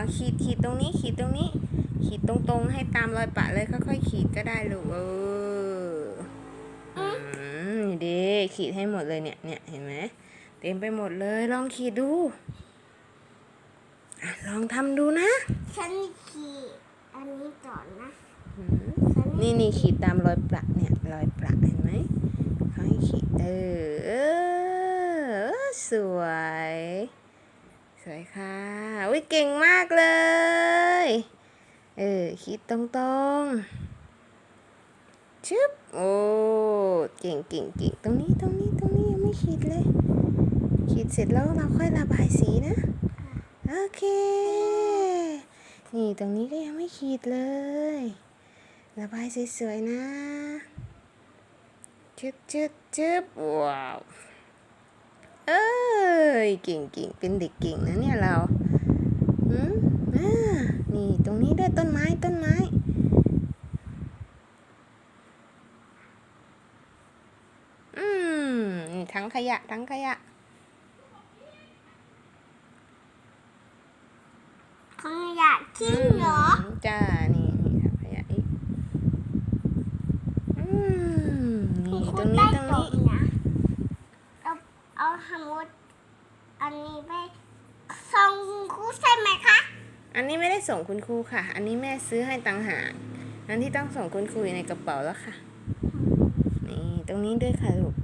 เอาขีดขีดตรงนี้ขีดตรงนี้ ขีดตรงๆ ให้ตามรอยปะเลยค่อยๆขีดก็ได้ลูกเอออืมนี่ดีขีดให้หมดเลยเนี่ยเนี่ยเห็นไหมเต็มไปหมดเลยลองขีดดูอะลองทำดูนะ ฉันขี่อันนี้ก่อนนะอืมฉันนี่นี่ขีดตามรอยประเนี่ยรอยประเห็นไหมเขาให้ขีดเออเออสวย สวยค่ะอุ้ยเก่งมากเลย เออขีดตรงๆ ชึบ โอ้ เก่งเก่งเก่งตรงนี้ตรงนี้ตรงนี้ยังไม่ขีดเลยขีดเสร็จแล้วเราค่อยระบายสีนะ โอเค นี่ตรงนี้ก็ยังไม่ขีดเลย ระบายสวยๆนะชึบชึบชึบว้าว เอ้ ยเก่งเก่งเป็นเด็กเก่งนะเนี่ยเราอืมอ่านี่ตรงนี้ด้วยต้นไม้ต้นไม้ อืมนี่ทั้งขยะทั้งขยะของอยากทิ้งเหรอมจ้านี่นี่ถังขยะอีก อืม นี่ คุณ ตรง ได้ นี้ตรง ต นี้ กนะเอาเอาสมุดอั นนี้ไปส่งครูใช่ไหมคะ อันนี้ไม่ได้ส่งคุณครูค่ะ อันนี้แม่ซื้อให้ตังหากอันที่ต้องส่งคุณครูอยู่ในกระเป๋าแล้วค่ะ นี่ตรงนี้ด้วยค่ะลูก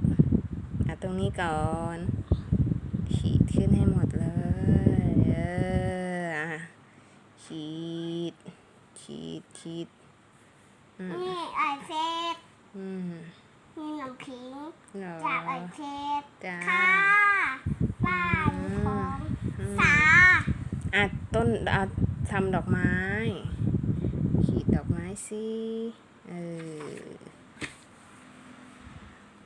อะตรงนี้ก่อน ขีดขึ้นให้หมดเลย เอออะขีด ขีด ขีดอืมนี่ไอเฟสอืม มีน้ำพิง เหรอจากไอเฟสจ้า ค่ะบ้านของ อืม สา อะต้นอะทำดอกไม้ ขีดดอกไม้สิเออ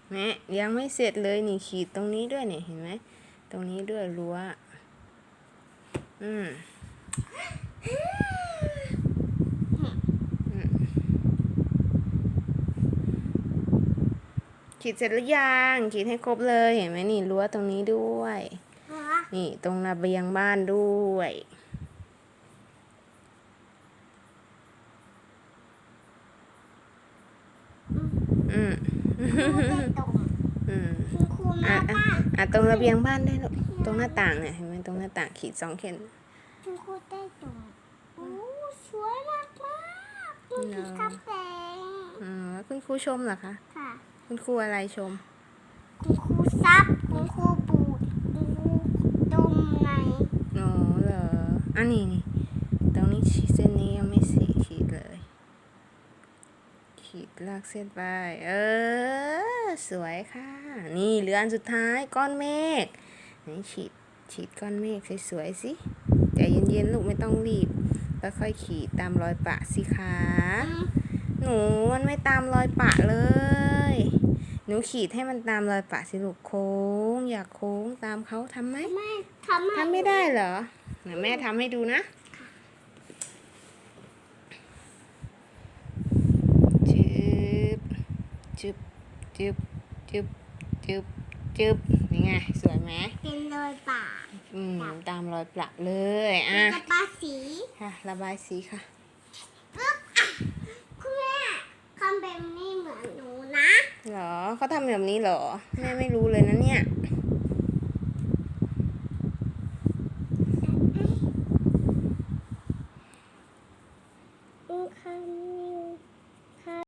แม่ยังไม่เสร็จเลยนี่ขีดตรงนี้ด้วยเนี่ยเห็นไหมตรงนี้ด้วยรั้วอืมขีดเสร็จหรือยังขีดให้ครบเลยเห็นไหมนี่รั้วตรงนี้ด้วย นี่ตรงระเบียงบ้านด้วยอืมครูได้ตรงอืมคุณครูอะมาอะบ้านอะตรงระเบียงบ้านได้ลูกตรงหน้าต่างเนี่ยเห็นไหมตรงหน้าต่างขีดสองเข็มคุณครูได้ตรงโอ้สวยมากมากคุณครูครับแดงอืมแล้วคุณครูชมเหรอคะค่ะ คุณครูอะไรชม คุณครูซับคุณครูปูดคุณครูดมใน อ๋อเหร ออันนี้นี่ตรงนี้ขีดเส้นนี้ยังไม่สีขีดเลย ขีดลากเส้นไป เออ สวยค่ะ นี่เหลืออันสุดท้ายก้อนเมฆนี่ฉีดฉีดก้อนเมฆสวยๆสิใจเย็นๆลูกไม่ต้องรีบค่อยๆขีดตามรอยปะสิคะหนูมันไม่ตามรอยปะเลย หนูขีดให้มันตามรอยปะสิลูกโค้ง อยากโค้งตามเขาทำไหมไม่ทำให้ทำไม่ได้เหรอ เดี๋ยวแม่ทำให้ดูนะจึบจึบจึบจึบจึบจึบนี่ไง สวยไหมเป็นรอยป่าอืมตามรอยประเลยเป็อะนกระปาสี ค่ะ ระบายสีค่ะปึ๊บอะคุณแม่ทำแบบนี้เหมือนหนูนะ เหรอเขาทำแบบนี้เหรอ แม่ไม่รู้เลยนะเนี่ย